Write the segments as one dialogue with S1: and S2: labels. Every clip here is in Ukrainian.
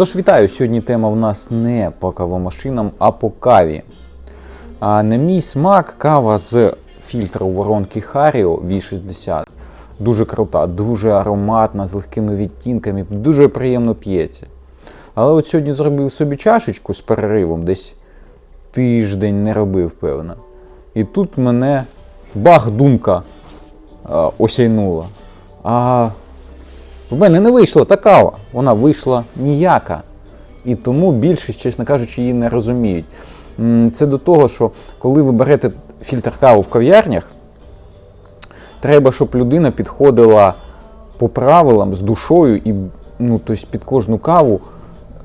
S1: Тож вітаю, сьогодні тема в нас не по кавомашинам, а по каві. А на мій смак кава з фільтру воронки Харіо V60. Дуже крута, дуже ароматна, з легкими відтінками, дуже приємно п'ється. Але от сьогодні зробив собі чашечку з переривом, десь тиждень не робив, певно. І тут мене бах думка осяйнула. А в мене не вийшла та кава, вона вийшла ніяка. І тому більшість, чесно кажучи, її не розуміють. Це до того, що коли ви берете фільтр каву в кав'ярнях, треба, щоб людина підходила по правилам з душою і ну, тобто під кожну каву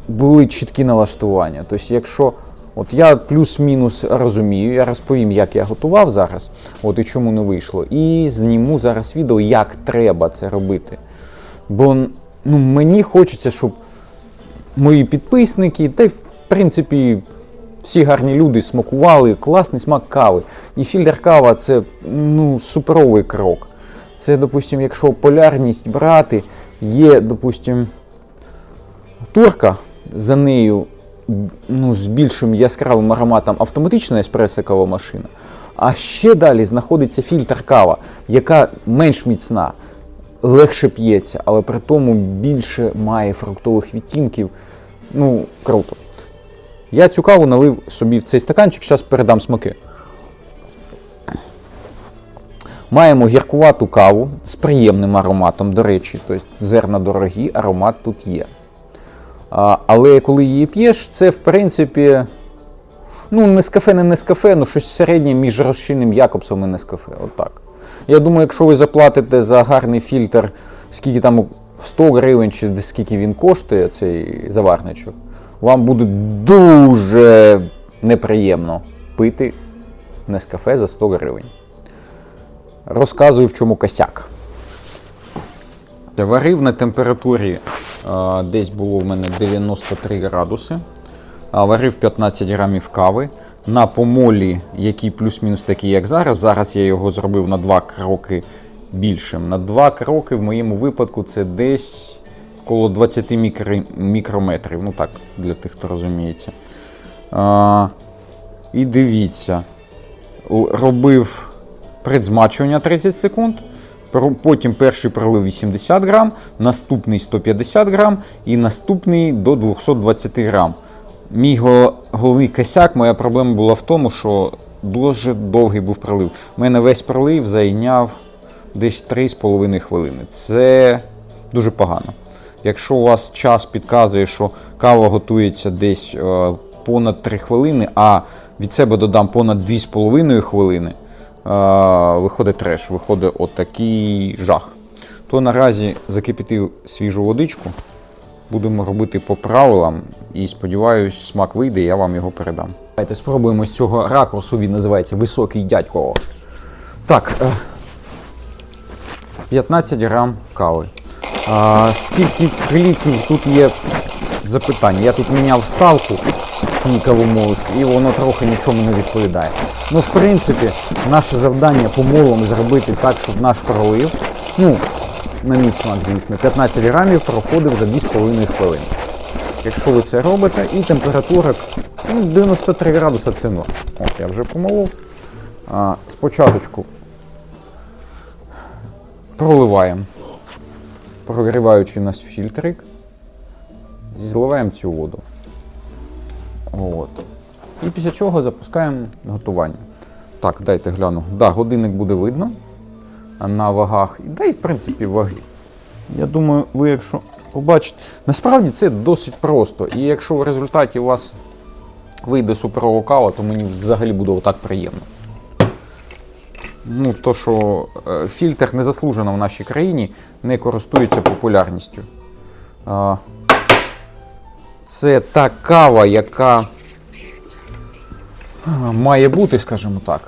S1: були чіткі налаштування. Тобто, якщо от я плюс-мінус розумію, я розповім, як я готував зараз, от і чому не вийшло, і зніму зараз відео, як треба це робити. Бо ну, мені хочеться, щоб мої підписники, та й в принципі всі гарні люди смакували, класний смак кави. І фільтр кава це ну, суперовий крок. Це, допустимо, якщо полярність брати, є, допустимо, турка, за нею ну, з більшим яскравим ароматом автоматична еспресо кава машина. А ще далі знаходиться фільтр кава, яка менш міцна, легше п'ється, але при тому більше має фруктових відтінків. Ну, круто. Я цю каву налив собі в цей стаканчик, зараз передам смаки. Маємо гіркувату каву з приємним ароматом, до речі, тобто зерна дорогі, аромат тут є. А, але коли її п'єш, це в принципі. Ну, не з кафе, не не з кафе, ну щось середнє між розчинним Якобсом і Нескафе. Отак. Я думаю, якщо ви заплатите за гарний фільтр, скільки там 100 гривень, чи скільки він коштує, цей заварничок, вам буде дуже неприємно пити Нескафе за 100 гривень. Розказую, в чому косяк. Варив на температурі а, десь було в мене 93 градуси. А, варив 15 грамів кави. На помолі, який плюс-мінус такий, як зараз. Зараз я його зробив на 2 кроки більшим. На 2 кроки в моєму випадку це десь коло 20 мікро, мікрометрів. Ну так, для тих, хто розуміється. А, і дивіться, робив предзмачування 30 секунд. Потім перший пролив 80 грам, наступний 150 грам і наступний до 220 грам. Мій головний косяк, моя проблема була в тому, що дуже довгий був пролив. У мене весь пролив зайняв десь 3,5 хвилини. Це дуже погано. Якщо у вас час підказує, що кава готується десь е, понад 3 хвилини, а від себе додам понад 2,5 хвилини, е, виходить треш, виходить отакий жах. То наразі закипятив свіжу водичку. Будемо робити по правилам і сподіваюсь, смак вийде, і я вам його передам. Давайте спробуємо з цього ракурсу. Він називається Високий дядько. Так, е, 15 грам кави. А, скільки кліків тут є запитання? Я тут міняв ставку кавомолці, і воно трохи нічому не відповідає. Ну, в принципі, наше завдання помолом зробити так, щоб наш пролив, ну, на мій смак, звісно, 15 грамів проходив за 2,5 хвилини. Якщо ви це робите, і температура ну, 93 градуса це норм. От я вже помолов. А, спочатку проливаємо, прогріваючи наш фільтрик, зливаємо цю воду. От. І після чого запускаємо готування. Так, дайте гляну. Да, годинник буде видно на вагах. Да, і в принципі ваги. Я думаю, ви якщо побачите. Насправді це досить просто. І якщо в результаті у вас вийде суперова кава, то мені взагалі буде отак приємно. Ну, то, що е, фільтр незаслужено в нашій країні не користується популярністю. Це та кава, яка має бути, скажімо так.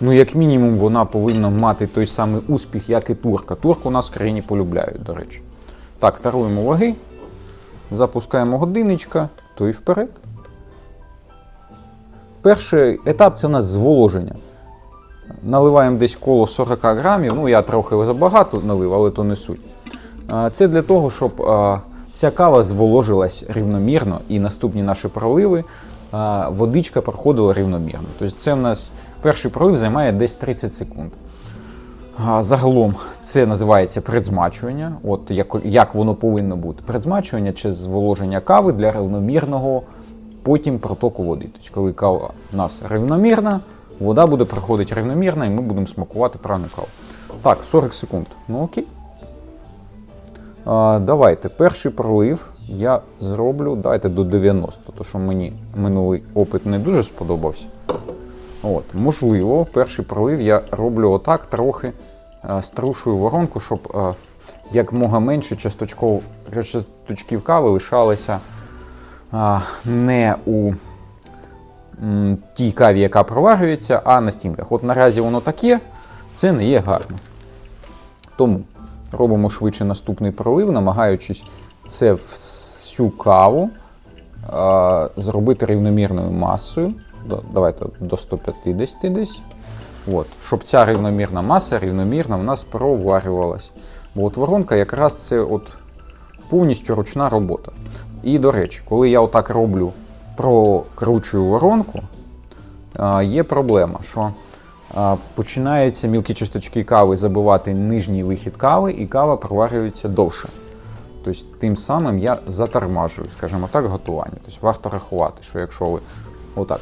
S1: Ну, як мінімум, вона повинна мати той самий успіх, як і турка. Турку у нас в країні полюбляють, до речі. Так, таруємо ваги, запускаємо годинничка, то і вперед. Перший етап це у нас зволоження. Наливаємо десь коло 40 грамів. Ну, я трохи забагато налив, але то не суть. Це для того, щоб ця кава зволожилась рівномірно, і наступні наші проливи водичка проходила рівномірно. Тобто це в нас перший пролив займає десь 30 секунд. Загалом це називається предзмачування, от як, як воно повинно бути. Предзмачування чи зволоження кави для рівномірного потім протоку води. Тобто, коли кава в нас рівномірна, вода буде проходити рівномірно, і ми будемо смакувати правильну каву. Так, 40 секунд. Ну окей. А, давайте, перший пролив я зроблю. Давайте до 90, тому що мені минулий опит не дуже сподобався. От, можливо, перший пролив я роблю отак, трохи е, струшую воронку, щоб е, якмога менше часточков, часточків кави лишалися е, не у м, тій каві, яка проварюється, а на стінках. От наразі воно таке, це не є гарно. Тому робимо швидше наступний пролив, намагаючись це всю каву зробити рівномірною масою. Давайте до 150 десь. От, щоб ця рівномірна маса рівномірно в нас проварювалась. Бо от воронка якраз це от повністю ручна робота. І, до речі, коли я отак роблю, прокручую воронку, є проблема, що починаються мілкі часточки кави забивати нижній вихід кави, і кава проварюється довше. Тобто, тим самим я затормажую, скажімо так, готування. Тобто варто рахувати, що якщо ви отак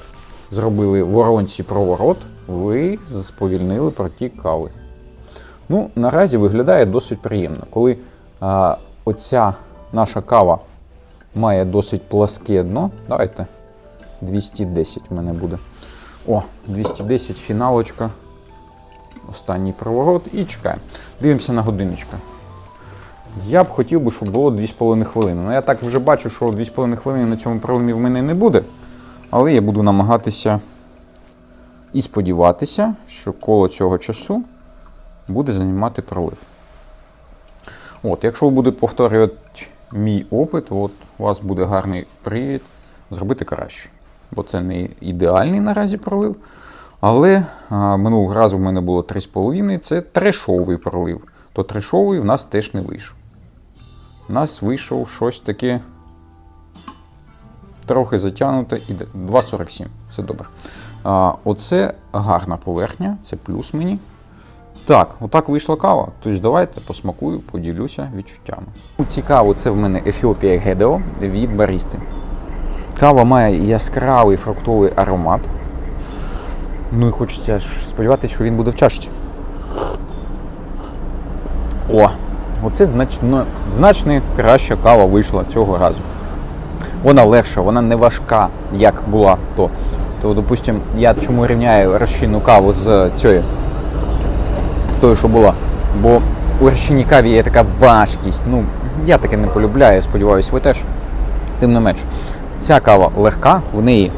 S1: зробили воронці проворот, ви сповільнили протік кави. Ну, наразі виглядає досить приємно. Коли а, оця наша кава має досить пласке дно, давайте 210 в мене буде. О, 210 фіналочка. Останній проворот і чекаємо. Дивимося на годиночку. Я б хотів би, щоб було 2,5 хвилини. Ну, я так вже бачу, що 2,5 хвилини на цьому проломі в мене не буде. Але я буду намагатися і сподіватися, що коло цього часу буде займати пролив. От, якщо ви будете повторювати мій опит, от, у вас буде гарний привід зробити краще. Бо це не ідеальний наразі пролив. Але а, минулого разу в мене було 3,5, це трешовий пролив. То трешовий в нас теж не вийшов. У нас вийшов щось таке трохи затягнуте і 2,47. Все добре. А, оце гарна поверхня, це плюс мені. Так, отак вийшла кава. Тож давайте посмакую, поділюся відчуттями. Цікаво, це в мене Ефіопія Гедео від барісти. Кава має яскравий фруктовий аромат. Ну і хочеться сподіватися, що він буде в чашці. О, оце значно, значно краща кава вийшла цього разу. Вона легша, вона не важка, як була то. То, допустим, я чому рівняю розчинну каву з цією, з тою, що була. Бо у розчинній каві є така важкість. Ну, я таке не полюбляю, сподіваюся, ви теж. Тим не менш, ця кава легка, в неї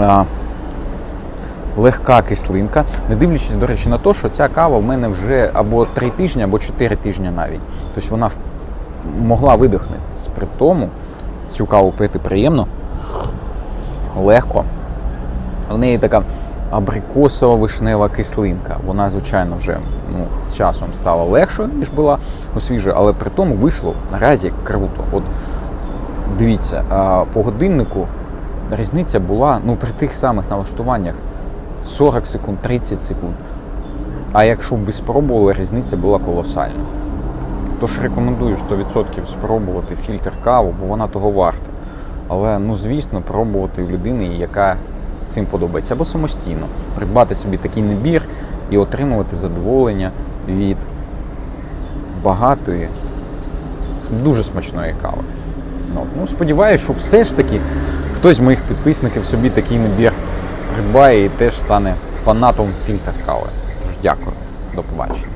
S1: а, легка кислинка. Не дивлячись, до речі, на те, що ця кава в мене вже або 3 тижні, або 4 тижні навіть. Тобто вона могла видихнутися. При тому цю каву пити приємно, легко. В неї така абрикосова вишнева кислинка. Вона, звичайно, вже ну, з часом стала легшою, ніж була ну, свіжою, але при тому вийшло наразі круто. От дивіться, по годиннику різниця була ну, при тих самих налаштуваннях 40 секунд, 30 секунд. А якщо б ви спробували, різниця була колосальна. Тож рекомендую 100% спробувати фільтр каву, бо вона того варта. Але, ну, звісно, пробувати в людини, яка цим подобається, або самостійно придбати собі такий набір і отримувати задоволення від багатої, дуже смачної кави. Ну, ну, сподіваюся, що все ж таки хтось з моїх підписників собі такий набір придбає і теж стане фанатом фільтр кави. Тож дякую, до побачення.